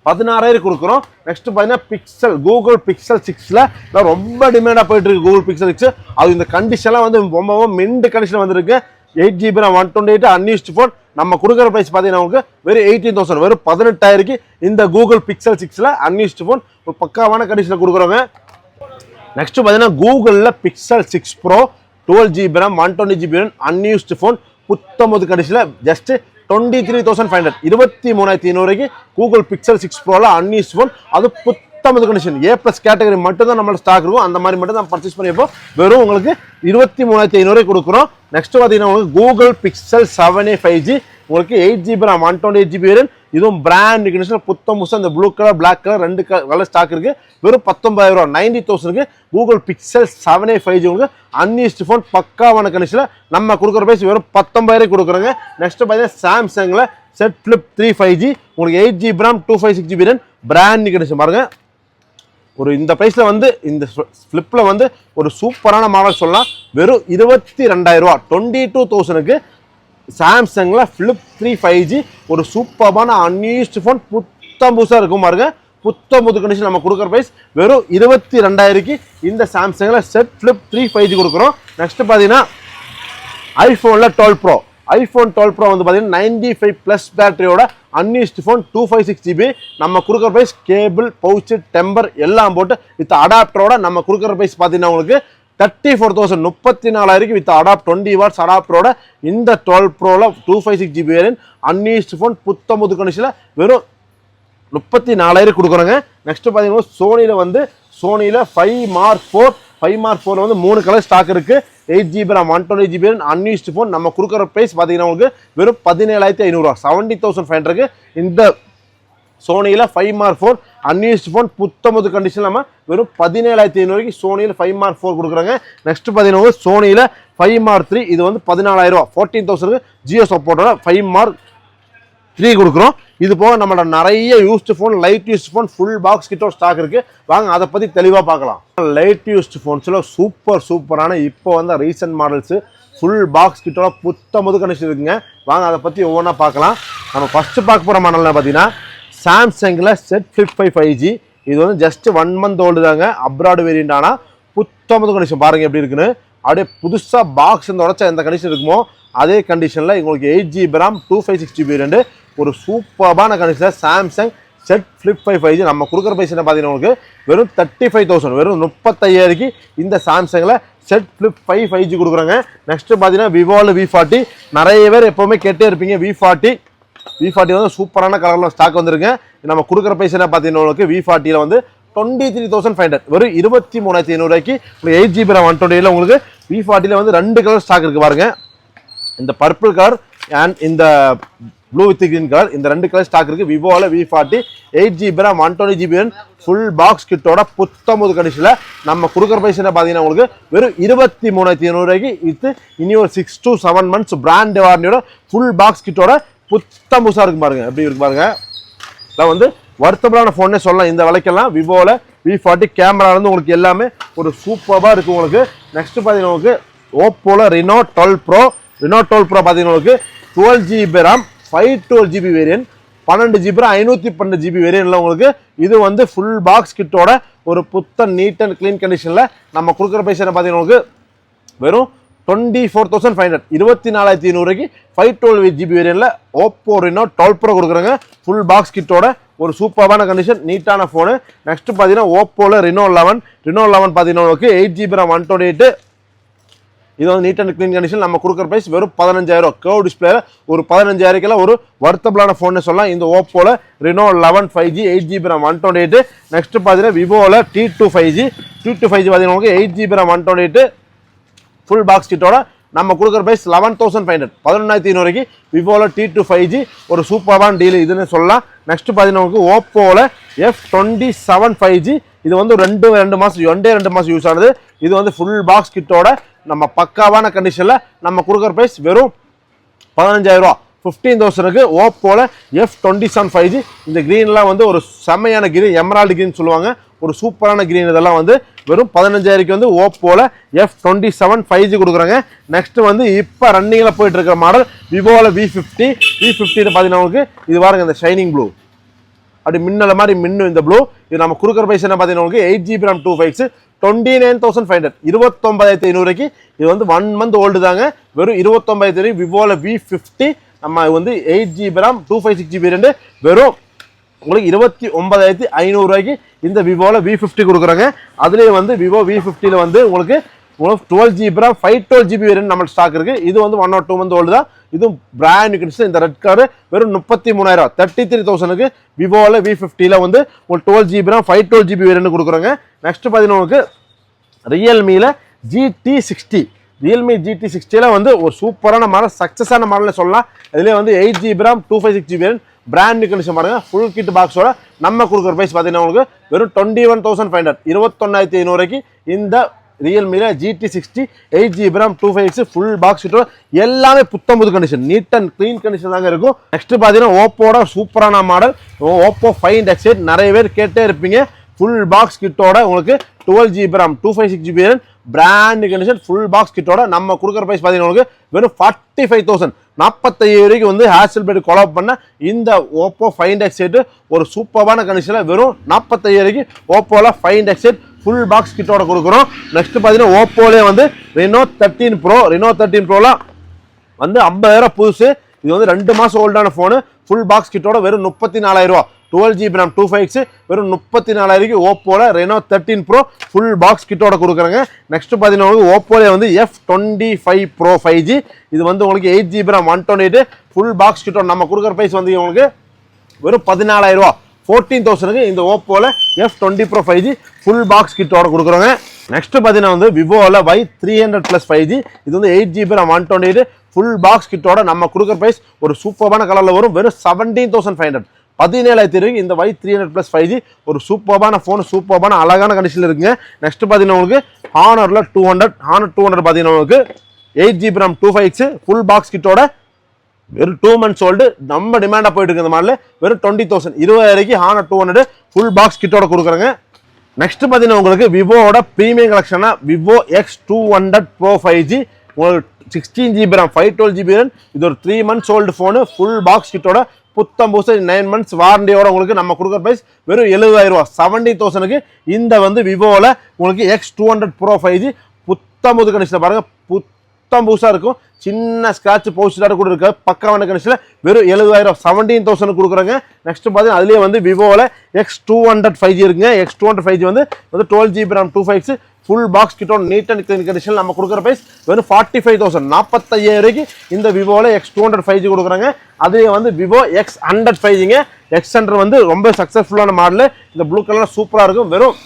பதினாறாயிரம் கொடுக்குறோம். நெக்ஸ்ட் பார்த்தீங்கன்னா பிக்சல் கூகுள் பிக்சல் சிக்ஸில் ரொம்ப டிமாண்டாக போயிட்டு இருக்கு கூகுள் பிக்சல் சிக்ஸ் அது இந்த கண்டிஷன்லாம் வந்து ரொம்பவும் ரொம்ப மிண்டு கண்டிஷன் வந்திருக்கு. Eight GB RAM one twenty eight unused phone நம்ம கொடுக்குற ப்ரைஸ் பார்த்தீங்கன்னா உங்களுக்கு வெறும் எயிட்டீன் தௌசண்ட் வெறும் பதினெட்டாயிரக்கு இந்த கூகுள் பிக்சல் சிக்ஸில் அன்யூஸ்ட் ஃபோன் ஒரு பக்காவான கண்டிஷனில் கொடுக்குறோங்க நெக்ஸ்ட் பார்த்தீங்கன்னா கூகுளில் Pixel six pro twelve GB RAM one twenty GB RAM unused phone புத்தம்பது கண்டிஷனில் just twenty three thousand five hundred இருபத்தி மூணாயிரத்தி ஐநூறுக்கு கூகுள் பிக்சல் சிக்ஸ் ப்ரோவில் அன்யூஸ் ஃபோன் அது புத்தமது கண்டிஷன் ஏ ப்ளஸ் கேட்டகரி மட்டும் தான் நம்மளோட ஸ்டாக் இருக்கும். அந்த மாதிரி மட்டும் தான் பர்ச்சேஸ் பண்ணிப்போ வெறும் உங்களுக்கு இருபத்தி மூணாயிரத்தி ஐநூறு கொடுக்குறோம். நெக்ஸ்ட் பார்த்தீங்கன்னா உங்களுக்கு Google Pixel seven A five G உங்களுக்கு eight GB RAM one twenty eight GB variant இதுவும் பிராண்ட் கண்டிஷன் புத்தம் புதுசா இந்த ப்ளூ கலர் பிளாக் கலர் ரெண்டு கலர் ஸ்டாக் இருக்குது வெறும் பத்தொன்பதாயிரம் ரூபா நைன்டி தௌசண்ட்க்கு Google Pixel seven A five G உங்களுக்கு அன்யூஸ்டு ஃபோன் பக்காவான கண்டிஷனில் நம்ம கொடுக்குற ப்ரைஸ் வெறும் பத்தொன்பதாயிரம் கொடுக்குறோங்க. நெக்ஸ்ட் பார்த்தீங்கன்னா சாம்சங்கில் Z flip three five G உங்களுக்கு eight GB RAM two five six GB RAM brand condition பாருங்க. ஒரு இந்த ப்ரைஸில் வந்து இந்த ஃப்ளிப்பில் வந்து ஒரு சூப்பரான மாடல் சொல்லலாம். வெறும் இருபத்தி ரெண்டாயிரம் ரூபா டுவெண்ட்டி டூ தௌசண்ட்க்கு சாம்சங்கில் ஃப்ளிப் த்ரீ ஃபைவ் ஜி ஒரு சூப்பரான அன்யூஸ்டு ஃபோன் புத்தம் புதுசாக இருக்கும் பாருங்க. புத்தம் புது கண்டிஷன் நம்ம கொடுக்குற ப்ரைஸ் வெறும் இருபத்தி ரெண்டாயிரக்கு இந்த சாம்சங்கில் Z flip three five G கொடுக்குறோம். நெக்ஸ்ட் பார்த்தீங்கன்னா ஐஃபோனில் twelve pro iPhone twelve pro வந்து பார்த்தீங்கன்னா ninety five plus பேட்டரியோட unused phone two five six GB நம்ம கொடுக்குற ப்ரைஸ் கேபிள் பவுச்சு டெம்பர் எல்லாம் போட்டு வித் அடாப்டரோட நம்ம கொடுக்குற ப்ரைஸ் பார்த்தீங்கன்னா உங்களுக்கு தேர்ட்டி ஃபோர் தௌசண்ட் முப்பத்தி நாலாயிரம் வித் அடாப் டுவெண்ட்டி வாட்ஸ் அடாப்டரோட இந்த twelve ப்ரோவில் two five six GB variant unused phone புத்தமுது கண்டிஷனில் வெறும் முப்பத்தி நாலாயிரம் கொடுக்குறோங்க. நெக்ஸ்ட்டு பார்த்தீங்கன்னா சோனியில் வந்து சோனியில் five mark four five mark ஃபோரில் வந்து மூணு கலர் ஸ்டாக் இருக்குது eight GB RAM one twenty GB unused phone நம்ம கொடுக்குற ப்ரைஸ் பார்த்தீங்கன்னா உங்களுக்கு வெறும் பதினேழாயிரத்தி ஐநூறுரூவா செவன்ட்டி தௌசண்ட் ஃபைவ் ஹண்ட்ரட்க்கு இந்த சோனியில் five mark four unused phone புத்தமுது condition நம்ம வெறும் பதினேழாயிரத்தி ஐநூறுக்கு சோனியில் ஃபைவ் மார்க் ஃபோர் கொடுக்குறாங்க. நெக்ஸ்ட் பார்த்தீங்கன்னா சோனியில் ஃபைவ் மார்க் த்ரீ இது வந்து பதினாலாயிரம் ஃபோர்டீன் தௌசண்ட் ஜியோ சப்போர்ட்டோட ஃபைவ் மார்க் த்ரீ கொடுக்குறோம். இது போக நம்மளோட நிறைய used phone light used phone full box கிட்ட ஸ்டாக் இருக்குது வாங்க அதை பற்றி தெளிவாக பார்க்கலாம். லைட் யூஸ்டு ஃபோன்ஸில் சூப்பர் சூப்பரான இப்போ வந்த ரீசன்ட் மாடல்ஸு ஃபுல் பாக்ஸ் கிட்டோட புத்த முது கண்டிஷன் இருக்குங்க. வாங்க அதை பற்றி ஒவ்வொன்றா பார்க்கலாம். நம்ம ஃபஸ்ட்டு பார்க்க போகிற மாடலில் பார்த்தீங்கன்னா சாம்சங்கில் செட் ஃபிஃப்ட் ஃபைவ் ஃபைவ் ஜி இது வந்து ஜஸ்ட் ஒன் மந்த் ஓல்டு தாங்க. அப்ராடு வேரியண்ட் ஆனால் புத்தமது கண்டிஷன் பாருங்கள் எப்படி இருக்குன்னு. அப்படியே புதுசாக பாக்ஸ் இந்த உடச்சா எந்த கண்டிஷன் இருக்குமோ அதே கண்டிஷனில் உங்களுக்கு eight GB RAM two five six GB ரெண்டு ஒரு சூப்பரான கண்டிஷனில் Samsung Z flip five five G நம்ம கொடுக்குற பைசா என்ன பார்த்தீங்கன்னா உங்களுக்கு வெறும் தேர்ட்டி ஃபைவ் தௌசண்ட் வெறும் முப்பத்தையாயிரக்கு இந்த சாம்சங்கில் Z flip five five G கொடுக்குறாங்க. நெக்ஸ்ட்டு பார்த்தீங்கன்னா விவோவில் வி ஃபார்ட்டி நிறைய பேர் எப்போவுமே கேட்டே இருப்பீங்க வி ஃபார்ட்டி வி ஃபார்ட்டி வந்து சூப்பரான கலரில் ஸ்டாக் வந்துருங்க நம்ம கொடுக்குற பைசா என்ன பார்த்தீங்கன்னா உங்களுக்கு வி ஃபார்ட்டியில் வந்து twenty three thousand five hundred வெறும் இருபத்தி மூணாயிரத்தி ஐநூறுவாய்க்கு உங்களுக்கு எயிட் ஜிபி ரேம் ஒன் டுவெண்ட்டியில் உங்களுக்கு வி ஃபார்ட்டியில் வந்து ரெண்டு கலர் ஸ்டாக் இருக்குது பாருங்க. இந்த பர்பிள் கலர் அண்ட் இந்த ப்ளூ வித் கிரீன் கலர் இந்த ரெண்டு கலர் ஸ்டாக் இருக்குது விவோவில் V forty eight GB RAM one twenty GB full box கிட்டோட புத்தம்பது கண்டிஷனில் நம்ம கொடுக்குற பைசா என்ன பார்த்தீங்கன்னா உங்களுக்கு வெறும் இருபத்தி மூணாயிரத்தி ஐநூறுரூவாய்க்கு வித் இனி ஒரு six to seven months brand வாரண்டியோட full box கிட்டோட புத்தம் புதுசாக இருக்கு பாருங்க. எப்படி இருக்கு பாருங்க? நான் வந்து வருத்தப்படான ஃபோன்னே சொல்லலாம். இந்த விலைக்கெல்லாம் விவோவில் வி ஃபார்ட்டி கேமராலேருந்து உங்களுக்கு எல்லாமே ஒரு சூப்பராக இருக்குது உங்களுக்கு. நெக்ஸ்ட் பார்த்தீங்கன்னா உங்களுக்கு ஓப்போவில் Reno twelve pro Reno twelve pro பார்த்தீங்கன்னா உங்களுக்கு twelve GB RAM five twelve GB variant பன்னெண்டு ஜிபி ரேம் ஐநூற்றி பன்னெண்டு ஜிபி வேரியன்ட்ல உங்களுக்கு இது வந்து ஃபுல் பாக்ஸ் கிட்டோட ஒரு புத்தன் நீட் அண்ட் க்ளீன் கண்டிஷனில் நம்ம கொடுக்குற பைசா பார்த்தீங்கன்னா உங்களுக்கு வெறும் twenty four thousand five hundred இருபத்தி நாலாயிரத்தி ஐநூறுக்கு ஃபைவ் டுவெல் ஜிபி வேரியன்ட்ல ஓப்போ ரினோ டுவெல் ப்ரோ கொடுக்குறாங்க. ஃபுல் பாக்ஸ் கிட்டோட ஒரு சூப்பரான கண்டிஷன் நீட்டான ஃபோனு நெக்ஸ்ட் பார்த்தீங்கன்னா ஓப்போவில் ரினோ லெவன் ரினோ லெவன் பார்த்தீங்கன்னா உங்களுக்கு eight GB RAM one twenty eight இது வந்து நீட் அண்ட் க்ளீன் கண்டிஷன் நம்ம கொடுக்குற ப்ரைஸ் வெறும் பதினஞ்சாயிரம் கேவ் டிஸ்பிளேல ஒரு பதினஞ்சாயிரக்கெல்லாம் ஒரு வர்த்தபிளான ஃபோன் சொல்லலாம். இந்த ஓப்போல Reno eleven five G eight GB RAM one twenty eight next பார்த்தீங்கன்னா விவோவில் T two five G T two five G பார்த்தீங்கன்னா eight GB RAM one twenty eight full box கிட்டோட நம்ம கொடுக்குற price eleven thousand five hundred பதினொன்றாயிரத்தி ஐநூறுக்கு விவோவில் டி டூ ஃபைவ் ஜி ஒரு சூப்பரான டீல் இதுன்னு சொல்லலாம். நெக்ஸ்ட் பார்த்தீங்கன்னா உங்களுக்கு ஓப்போவில் F twenty seven five G இது வந்து ரெண்டு ரெண்டு மாதம் ரெண்டே ரெண்டு மாதம் யூஸ் ஆனது. இது வந்து ஃபுல் பாக்ஸ் கிட்டோட நம்ம பக்காவான கண்டிஷனில் நம்ம கொடுக்குற ப்ரைஸ் வெறும் பதினஞ்சாயிரரூவா ஃபிஃப்டீன் தௌசண்ட்க்கு ஓப்போவில் F twenty seven five G இந்த க்ரீன்லாம் வந்து ஒரு செம்மையான கிரீன் எமரால்டு கிரீன் சொல்லுவாங்க. ஒரு சூப்பரான கிரீன் இதெல்லாம் வந்து வெறும் பதினஞ்சாயிரக்கு வந்து ஓப்போவில் F twenty seven five G கொடுக்குறாங்க. நெக்ஸ்ட் வந்து இப்போ ரன்னிங்கில் போயிட்டு இருக்கிற மாடல் விவோவில் வி ஃபிஃப்டி வி ஃபிஃப்டின்னு பார்த்தீங்கன்னா உங்களுக்கு இது பாருங்க இந்த ஷைனிங் ப்ளூ அப்படி மின்னல மாதிரி மின்னும் இந்த ப்ளூ இது நம்ம கொடுக்குற பைசா என்ன பார்த்தீங்கன்னா உங்களுக்கு eight GB RAM two fives twenty nine thousand five hundred இருபத்தொம்பதாயிரத்தி ஐநூறுக்கு இது வந்து ஒன் மந்த் ஓல்டு தாங்க. வெறும் இருபத்தொம்பதாயிரத்தி ஐநூறு விவோவில் வி ஃபிஃப்டி நம்ம வந்து eight GB RAM two five six GB ரெண்டு வெறும் உங்களுக்கு இருபத்தி ஒன்பதாயிரத்தி ஐநூறுரூவாய்க்கு இந்த விவோவில் வி ஃபிஃப்டி கொடுக்குறாங்க. அதுலேயே வந்து விவோ வி ஃபிஃப்டியில் வந்து உங்களுக்கு உங்களுக்கு twelve GB RAM five twelve GB வேறு நம்ம ஸ்டாக் இருக்குது இது வந்து one or two month old தான். இதுவும் பிராண்ட் கண்டிஷன் இந்த ரெட் கார்டு வெறும் முப்பத்தி மூணாயிரம் தேர்ட்டி த்ரீ தௌசண்ட்க்கு விவோவில் வி ஃபிஃப்டியில் வந்து உங்களுக்கு twelve GB RAM five twelve GB வேறுன்னு கொடுக்குறாங்க. நெக்ஸ்ட் பார்த்தீங்கன்னா உங்களுக்கு ரியல்மியில் ஜிடி சிக்ஸ்டி ரியல்மி ஜிடி சிக்ஸ்டியில் வந்து ஒரு சூப்பரான மாடல் சக்ஸஸான மாடல்னு சொல்லலாம். இதுலேயே வந்து eight GB RAM two five six GB brand condition பாருங்கள் ஃபுல் கிட் பாக்ஸோட நம்ம கொடுக்குற ப்ரைஸ் பார்த்தீங்கன்னா உங்களுக்கு வெறும் twenty one thousand five hundred இருபத்தொன்னாயிரத்தி ஐநூறுக்கு இந்த ரியல்மியில் GT sixty eight GB RAM two five six full box கிட்ட எல்லாமே புத்தம் புது condition neat and clean condition தாங்க இருக்கும். நெக்ஸ்ட் பார்த்தீங்கன்னா ஓப்போட சூப்பரான மாடல் ஓப்போ ஃபைன் எயிட் நிறைய பேர் கேட்டே இருப்பீங்க. ஃபுல் பாக்ஸ் கிட்டோட உங்களுக்கு twelve GB RAM two five six GB brand condition full box கிட்டோட நம்ம கொடுக்குற ப்ரைஸ் பார்த்தீங்கன்னா உங்களுக்கு வெறும் ஃபார்ட்டி ஃபைவ் தௌசண்ட் நாற்பத்தையே வரைக்கும் வந்து ஹேசல் பேட் கொலாப் பண்ண இந்த ஓப்போ ஃபைன் எக்ஸைட் ஒரு சூப்பரான கண்டிஷனில் வெறும் நாற்பத்தையாயிரம் ஓப்போவில் find X eight full box கிட்டோட கொடுக்குறோம். நெக்ஸ்ட் பார்த்தீங்கன்னா ஓப்போலே வந்து Reno thirteen pro Reno thirteen ப்ரோலாம் வந்து ஐம்பதாயிரம் புதுசு. இது வந்து ரெண்டு மாதம் ஓல்டான ஃபோனு ஃபுல் பாக்ஸ் கிட்டோட வெறும் முப்பத்தி நாலாயிரம் ரூபா twelve GB RAM two five வெறும் முப்பத்தி நாலாயிரம் ஓப்போவில் Reno thirteen pro full box கிட்டோட கொடுக்குறாங்க. நெக்ஸ்ட் பார்த்தீங்கன்னா உங்களுக்கு ஓப்போலே வந்து F twenty five pro five G இது வந்து உங்களுக்கு eight GB RAM one twenty eight full box கிட்டோட நம்ம கொடுக்குற ப்ரைஸ் வந்து உங்களுக்கு வெறும் பதினாலாயிரம் ரூபா. ஃபோர்டீன் தௌசண்ட்க்கு இந்த ஓப்போவில் F twenty pro five G full box கிட்டோட கொடுக்குறோங்க. நெக்ஸ்ட் பார்த்தீங்கன்னா வந்து விவோவில் Y three hundred plus five G இது வந்து eight GB RAM one twenty eight full box கிட்டோட நம்ம கொடுக்குற ப்ரைஸ் ஒரு சூப்பரான கலரில் வரும். வெறும் செவன்டீன் தௌசண்ட் ஃபைவ் ஹண்ட்ரட் பதினேழாயிரத்தி இருக்கு இந்த Y three hundred plus five G ஒரு சூப்பர்பான ஃபோன் சூப்பரான அழகான கண்டிஷனில் இருக்குங்க. நெக்ஸ்ட் பார்த்தீங்கன்னா உங்களுக்கு ஹானரில் two hundred Honor two hundred பார்த்தீங்கன்னா உங்களுக்கு eight GB RAM two five full box கிட்டோட வெறும் டூ மந்த்ஸ் ஓல்டு நம்ம டிமாண்டாக போயிட்டு இருக்கிற மாதிரி வெறும் twenty thousand இருபதாயிரக்கு Honor two hundred full box கிட்டோட கொடுக்குறேங்க. நெக்ஸ்ட் பார்த்தீங்கன்னா உங்களுக்கு விவோட premium கலெக்ஷனாக Vivo X two hundred pro five G உங்களுக்கு sixteen GB RAM five twelve GB இது ஒரு three months old phone full box கிட்டோட புத்தம் பூச நைன் மந்த்ஸ் வாரண்டியோட உங்களுக்கு நம்ம கொடுக்குற ப்ரைஸ் வெறும் எழுபதாயிரம் ரூபா செவன்டி தௌசண்ட்க்கு இந்த வந்து விவோவில் உங்களுக்கு X two hundred pro five G புத்தம் புது கண்டிஷனில் புத் சுத்தம் புதுசாக இருக்கும். சின்ன ஸ்க்ராட்ச் போஸ்டாக கூட இருக்க பக்காவான கண்டிஷனில் வெறும் எழுபதாயிரம் செவன்டீன் தௌசண்ட் கொடுக்குறாங்க. நெக்ஸ்ட் பார்த்தீங்கன்னா அதுலேயே வந்து விவோவில் X two hundred five G இருக்குங்க. X two hundred five G வந்து வந்து twelve GB RAM two fives full box கிட்ட நீட் அண்ட் கிளீன் கண்டிஷன் நம்ம கொடுக்குற ப்ரைஸ் வெறும் ஃபார்ட்டி ஃபைவ் தௌசண்ட் நாற்பத்தையாயிரம் வரைக்கும் இந்த விவோவில் X two hundred five G கொடுக்குறாங்க. அதுலேயே வந்து விவோ எக்ஸ் ஹண்ட்ரட் ஃபைவ் ஜிங்க எக்ஸ் ஹண்ட்ரட் வந்து ரொம்ப சக்ஸஸ்ஃபுல்லான மாடல் இந்த ப்ளூ கலர் சூப்பராக இருக்கும். வெறும்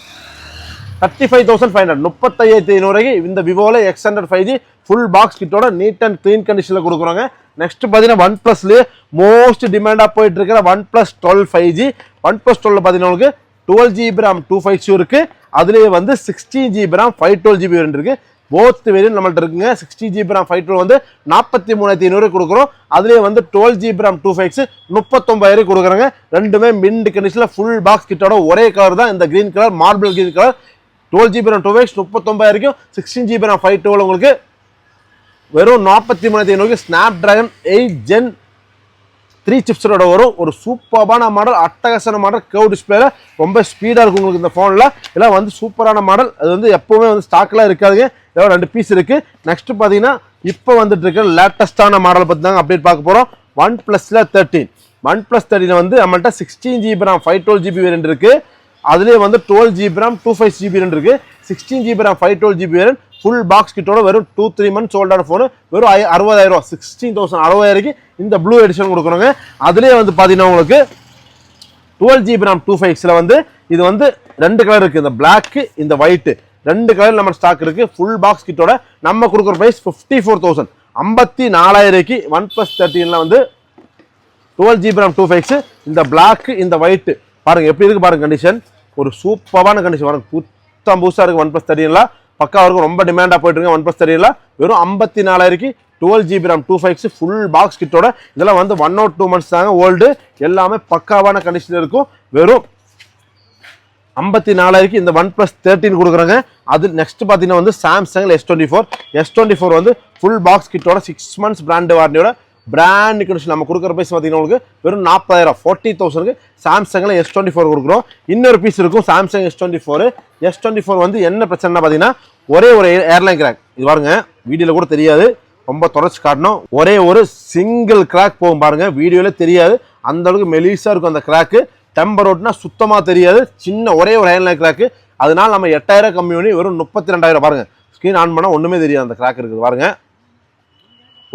thirty five thousand five hundred முப்பத்தையாயிரத்தி ஐநூறுக்கு இந்த விவோவில் X hundred five G full box neat and and clean கண்டிஷனில் கொடுக்குறாங்க. நெக்ஸ்ட் பார்த்தீங்கன்னா ஒன் ப்ளஸ்லேயே மோஸ்ட் டிமாண்டாக போயிட்டு இருக்கிற one plus twelve five G one plus twelve பார்த்தீங்கன்னா twelve GB RAM two five G இருக்குது அதுலேயே வந்து sixteen GB RAM five twelve GB variant இருக்குது போத் வேரியன்ட் நம்மள்ட்ட இருக்குங்க. Sixty GB RAM five twelve வந்து நாற்பத்தி மூணாயிரத்தி ஐநூறு கொடுக்குறோம். அதுலேயே வந்து twelve GB RAM two fives முப்பத்தொம்பதாயிரம் கொடுக்குறாங்க. ரெண்டுமே மின்ட் கண்டிஷனில் ஃபுல் பாக்ஸ் கிட்டோட ஒரே கலர் தான். இந்த green colour marble green colour twelve GB RAM two முப்பத்தொம்பது வரைக்கும் sixteen GB RAM five twelve உங்களுக்கு வெறும் நாற்பத்தி மூணாயிரத்தி ஐநூறு Snapdragon eight gen three சிப்ஸோட வரும் ஒரு சூப்பரான மாடல் அட்டகாசன மாடல் கேவ் டிஸ்பிளேல ரொம்ப ஸ்பீடாக இருக்கும் உங்களுக்கு இந்த ஃபோனில் இதெல்லாம் வந்து சூப்பரான மாடல் அது வந்து எப்போவுமே வந்து ஸ்டாக்லாம் இருக்காதுங்க. இதெல்லாம் ரெண்டு பீஸ் இருக்குது நெக்ஸ்ட்டு பார்த்தீங்கன்னா இப்போ வந்துட்டு இருக்க லேட்டஸ்ட்டான மாடல் பற்றி தாங்க அப்டேட் பார்க்க போகிறோம் ஒன் ப்ளஸில் தேர்ட்டீன் ஒன் ப்ளஸ் தேர்ட்டின் வந்து நம்மள்கிட்ட sixteen GB RAM five twelve GB variant இருக்குது அதுலேயே வந்து twelve GB RAM two five GB RAM இருக்குது sixteen GB RAM five twelve GB RAM full box கிட்டோட வெறும் டூ த்ரீ மந்த்ஸ் சோல்டான ஃபோனு வெறும் ஐ- அறுபதாயிரம் ரூபா சிக்ஸ்டீன் தௌசண்ட் அறுபதாயிரக்கு இந்த ப்ளூ எடிஷன் கொடுக்குறோங்க அதுலேயே வந்து பார்த்தீங்கன்னா உங்களுக்கு டுவெல் ஜிபி ரேம் டூ ஃபைவ்ஸில் வந்து இது வந்து ரெண்டு கலர் இருக்குது இந்த பிளாக்கு இந்த ஒயிட்டு ரெண்டு கலர் நம்ம ஸ்டாக் இருக்குது ஃபுல் பாக்ஸ் கிட்டோட நம்ம கொடுக்குற ப்ரைஸ் ஃபிஃப்டி ஃபோர் தௌசண்ட் ஐம்பத்தி நாலாயிரக்கு ஒன் ப்ளஸ் தேர்ட்டீனில் வந்து twelve GB RAM two fives இந்த பிளாக்கு இந்த ஒயிட்டு பாருங்கள் எப்படி இருக்குது பாருங்கள் கண்டிஷன் ஒரு சூப்பரான கண்டிஷன் வரும். புத்தம் புதுசாக இருக்குது ஒன் ப்ளஸ் தேர்ட்டின்லாம் பக்கா இருக்கும் ரொம்ப டிமாண்டாக போயிட்டுருங்க ஒன் ப்ளஸ் தேர்ட்டியில் வெறும் ஐம்பத்தி நாலாயிரக்கு twelve GB RAM two fives full box கிட்டோட இதெல்லாம் வந்து ஒன் அவுட் டூ மந்த்ஸ் தாங்க ஓல்டு எல்லாமே பக்காவான கண்டிஷனில் இருக்கும். வெறும் ஐம்பத்தி நாலாயிரக்கு இந்த ஒன் ப்ளஸ் தேர்ட்டின் கொடுக்குறாங்க. அது நெக்ஸ்ட் பார்த்தீங்கன்னா வந்து Samsung S twenty four S twenty four வந்து ஃபுல் பாக்ஸ் கிட்டோட சிக்ஸ் மந்த்ஸ் பிராண்டு வாரண்டியோட பிராண்ட் கண்டிஷன் நம்ம கொடுக்குற பைஸ் பார்த்தீங்கன்னா உங்களுக்கு வெறும் நாற்பதாயிரம் ஃபார்ட்டி தௌசண்ட்க்கு சாம்சங்கில் எஸ் டுவெண்ட்டி ஃபோர் கொடுக்குறோம். இன்னொரு பீஸ் இருக்கும் Samsung S twenty four S twenty four வந்து என்ன பிரச்சனை பார்த்தீங்கன்னா ஒரே ஒரு ஏர்லைன் கிராக் இது பாருங்க வீடியோவில் கூட தெரியாது. ரொம்ப தொடர்ச்சி காட்டணும். ஒரே ஒரு சிங்கிள் கிராக் போகும் பாருங்க வீடியோவில் தெரியாது. அந்த அளவுக்கு மெலிசாக இருக்கும் அந்த கிராக்கு டெம்பர் ஓட்டுனா சுத்தமாக தெரியாது. சின்ன ஒரே ஒரு ஏர்லைன் கிராக்கு அதனால் நம்ம எட்டாயிரம் கம்மி பண்ணி வெறும் முப்பத்தி ரெண்டாயிரம் பாருங்கள் ஸ்க்ரீன் ஆன் பண்ணால் ஒன்றுமே தெரியாது அந்த கிராக் இருக்குது. பாருங்கள்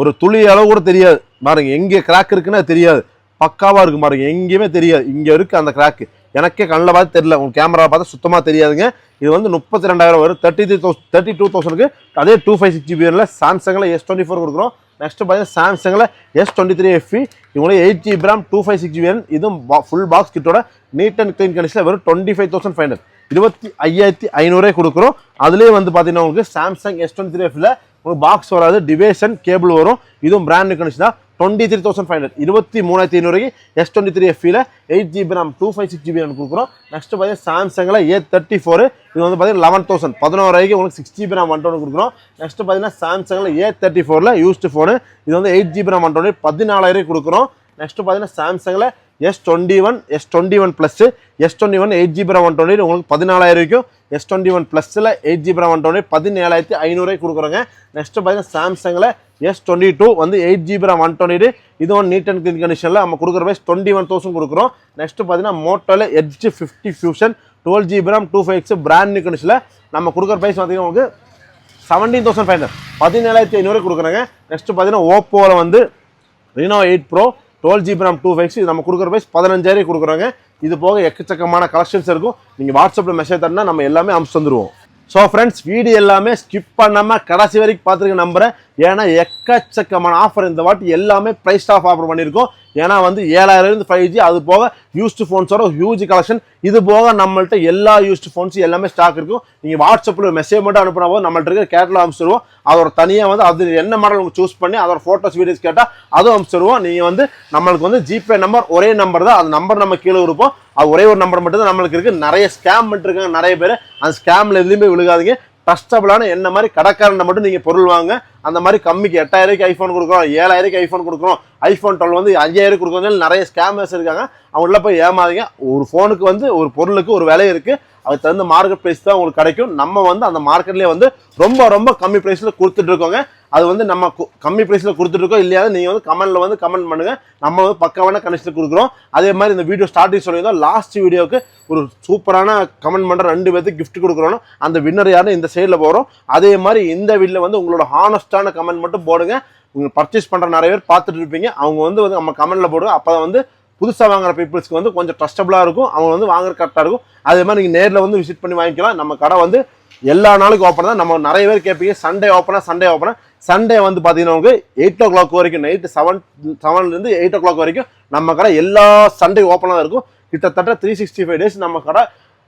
ஒரு துளி அளவு கூட தெரியாது. பாருங்க எங்கே கிராக் இருக்குன்னா தெரியாது. பக்காவாக இருக்கும் பாருங்க எங்கேயுமே தெரியாது. இங்கே இருக்கு அந்த கிராக்கு எனக்கே கண்ணில் பார்த்து தெரியல. உங்க கேமரா பார்த்தா சுத்தமாக தெரியாதுங்க. இது வந்து முப்பத்தி ரெண்டாயிரம் வரும் thirty three thousand thirty two தௌசண்ட்க்கு அதே டூ ஃபைவ் சிக்ஸ் ஜிபியில் சாம்சங்கில் எஸ் டுவெண்ட்டி ஃபோர் கொடுக்குறோம். நெக்ஸ்ட் பார்த்தீங்கன்னா சாம்சங்கில் எஸ் டுவெண்ட்டி த்ரீ எஃபி இவங்களே eight GB RAM two five six GB இதுவும் full box கிட்டோட NEET and clean கண்டிஷனில் வெறும் twenty five thousand five hundred இருபத்தி ஐயாயிரத்தி ஐநூறே கொடுக்குறோம். அதுலேயே வந்து பார்த்தீங்கன்னா உங்களுக்கு சாம்சங் எஸ் டுவெண்ட்டி த்ரீ எஃப்ல உங்களுக்கு பாக்ஸ் வராது டிவேஷன் கேபிள் வரும். இதுவும் பிராண்ட் கண்டிஷன் தான். Twenty three thousand five hundred இருபத்தி மூணாயிரத்தி ஐநூறுக்கு S twenty three எஃபியில் eight GB RAM two five six GB கொடுக்குறோம். நெக்ஸ்ட் பார்த்தீங்கன்னா சாம்சங்கில் ஏ தேர்ட்டி ஃபோர் இது வந்து பார்த்தீங்கன்னா லெவன் தௌசண்ட் பதினோராயிரக்கு உங்களுக்கு சிக்ஸ் ஜிபி ரேம் ஒன் கொடுக்குறோம். நெக்ஸ்ட் பார்த்தீங்கன்னா சாம்சங்கில் ஏ தேர்ட்டி ஃபோரில் யூஸ்டு ஃபோனு இது வந்து eight GB RAM one twenty பதினாலாயிரம் கொடுக்குறோம். நெக்ஸ்ட் பார்த்தீங்கன்னா சாம்சங்கில் S twenty one S twenty one plus S twenty one eight GB one twenty உங்களுக்கு பதினாலாயிரம் வரைக்கும் எஸ் டுவெண்ட்டி ஒன் ப்ளஸில் எயிட் ஜிபி ஒன் டுவெண்ட்டி பதினேழாயிரத்தி ஐநூறுரூவா கொடுக்குறோங்க. நெக்ஸ்ட்டு பார்த்தீங்கன்னா சாம்சங்கில் எஸ் டுவெண்ட்டி டூ வந்து எயிட் ஜிபி ஒன் டுவெண்ட்டி இது ஒன் நீட் அண்ட் க்ளீன் கண்டிஷனில் நம்ம கொடுக்குற ப்ரைஸ் டுவெண்ட்டி ஒன் தௌசண்ட் கொடுக்குறோம். நெக்ஸ்ட்டு பார்த்தீங்கன்னா மோட்டோவில் Edge fifty fusion twelve GB RAM two five X brand new கண்டிஷனில் நம்ம கொடுக்குற ப்ரைஸ் பார்த்தீங்கன்னா உங்களுக்கு செவன்டீன் தௌசண்ட் ஃபைவ் ஹண்ட்ரட் பதினேழாயிரத்தி ஐநூறு கொடுக்குறாங்க. நெக்ஸ்ட்டு பார்த்தீங்கன்னா ஓப்போவில் வந்து Reno eight pro twelve GB RAM two five இது நம்ம கொடுக்குற ப்ரைஸ் பதினஞ்சாயிரம் கொடுக்குறாங்க. இது போக எக்கச்சக்கமான கலெக்ஷன்ஸ் இருக்கும். நீங்கள் வாட்ஸ்அப்பில் மெசேஜ் தரனா நம்ம எல்லாமே அமுச்சு தந்துடுவோம் ஸோ ஃப்ரெண்ட்ஸ் வீடியோ எல்லாமே ஸ்கிப் பண்ணாமல் கடைசி வரைக்கும் பார்த்துருக்க நம்புகிறேன் ஏன்னா எக்கச்சக்கமான ஆஃபர் இந்த வாட்டி எல்லாமே ப்ரைஸ் ஆஃப் ஆஃபர் பண்ணியிருக்கோம். ஏன்னா வந்து ஏழாயிரம் ஃபைவ் ஜி அது போக யூஸ்டு ஃபோன்ஸோட ஹியூஜ் கலெக்ஷன் இது போக நம்மள்ட்ட எல்லா யூஸ்டு ஃபோன்ஸும் எல்லாமே ஸ்டாக் இருக்கும். நீங்கள் வாட்ஸ்அப்பில் மெசேஜ் மட்டும் அனுப்புனா போது நம்மள்ட்ட இருக்கிற கேட்டலாக அனுப்பிச்சிடுவோம். அதோட தனியாக வந்து அது என்ன மாடல் உங்களுக்கு சூஸ் பண்ணி அதோட ஃபோட்டோஸ் வீடியோஸ் கேட்டால் அதுவும் அனுப்பிச்சிடுவோம். நீங்கள் வந்து நம்மளுக்கு வந்து ஜிபே நம்பர் ஒரே நம்பர் தான். அந்த நம்பர் நம்ம கீழே இருப்போம் அது ஒரே ஒரு நம்பர் மட்டும் தான் நம்மளுக்கு இருக்குது நிறைய ஸ்கேம் பண்ணிருக்காங்க நிறைய பேர். அந்த ஸ்கேமில் எதுலேயுமே விழுகாதீங்க. ட்ரஸ்டபுளான என்ன மாதிரி கடைக்காரன் மட்டும் நீங்கள் பொருள் வாங்க அந்த மாதிரி கம்மிக்கு எட்டாயிரூக்கு ஐஃபோன் கொடுக்குறோம் ஏழாயிரூக்கு ஐஃபோன் கொடுக்குறோம். ஐஃபோன் டுவெல் வந்து அஞ்சாயிரம் கொடுக்குறோம் நிறைய ஸ்கேமர்ஸ் இருக்காங்க. அவங்கள போய் ஏமாதீங்க ஒரு ஃபோனுக்கு வந்து ஒரு பொருளுக்கு ஒரு விலை இருக்குது அதுக்கு தகுந்த மார்க்கெட் ப்ரைஸ் தான் உங்களுக்கு கிடைக்கும். நம்ம வந்து அந்த மார்க்கெட்லேயே வந்து ரொம்ப ரொம்ப கம்மி ப்ரைஸில் கொடுத்துட்டு இருக்கோங்க. அது வந்து நம்ம கு- கம்மி ப்ரைஸில் கொடுத்துட்ருக்கோம் இல்லையா நீங்கள் வந்து கமெண்ட்டில் வந்து கமெண்ட் பண்ணுங்க. நம்ம வந்து பக்காவான கண்டிஷனில் கொடுக்குறோம். அதே மாதிரி இந்த வீடியோ ஸ்டார்டிங் சொல்லியிருந்தோம். லாஸ்ட் வீடியோவுக்கு ஒரு சூப்பரான கமெண்ட் பண்ணுற ரெண்டு பேர்த்துக்கு கிஃப்ட் கொடுக்குறோம். அந்த வின்னர் யாரும் இந்த சைடில் போகிறோம் அதே மாதிரி இந்த வீட்டில் வந்து உங்களோட ஹானஸ்ட் ஹானஸ்டான கமெண்ட் மட்டும் போடுங்க. நீங்கள் பர்ச்சேஸ் பண்ணுற நிறைய பேர் பார்த்துட்டு இருப்பீங்க. அவங்க வந்து வந்து நம்ம கமெண்ட்டில் போடுங்க அப்போ வந்து புதுசாக வாங்குற பீப்புள்ஸ்க்கு வந்து கொஞ்சம் ட்ரஸ்டபுளாக இருக்கும். அவங்க வந்து வாங்குற கரெக்டாக இருக்கும். அதே மாதிரி நீங்கள் நேரில் வந்து விசிட் பண்ணி வாங்கிக்கலாம். நம்ம கடை வந்து எல்லா நாளுக்கும் ஓப்பன் தான். நம்ம நிறைய பேர் கேட்பீங்க. சண்டே ஓப்பனாக சண்டே ஓப்பனாக சண்டே வந்து பார்த்தீங்கன்னா உங்களுக்கு எயிட் ஓ கிளாக் வரைக்கும் நைட்டு செவன் செவன்லேருந்து எயிட் ஓ கிளாக் வரைக்கும் நம்ம கடை எல்லா சண்டே ஓப்பனாக இருக்கும். கிட்டத்தட்ட த்ரீ சிக்ஸ்டி ஃபைவ் டேஸ் நம்ம கடை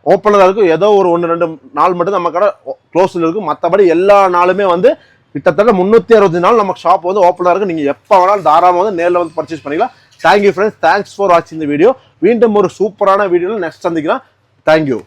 ஓப்பனாக இருக்கும். ஏதோ ஒரு ஒன்று ரெண்டு நாள் மட்டும் நம்ம கடை க்ளோஸில் இருக்கும். மற்றபடி எல்லா நாளுமே வந்து கிட்டத்தட்ட முந்நூற்றி அறுபது நாள் நம்ம ஷாப் வந்து ஓப்பனாக இருக்கும் நீங்கள் எப்போ வேணாலும் தாராளமாக வந்து நேரில் வந்து பர்ச்சேஸ் பண்ணிக்கலாம். தேங்க்யூ ஃப்ரெண்ட்ஸ் தேங்க்ஸ் ஃபார் வாட்சிங் இந்த வீடியோ மீண்டும் ஒரு சூப்பரான வீடியோவில் நெக்ஸ்ட் சந்திக்கலாம். தேங்க்யூ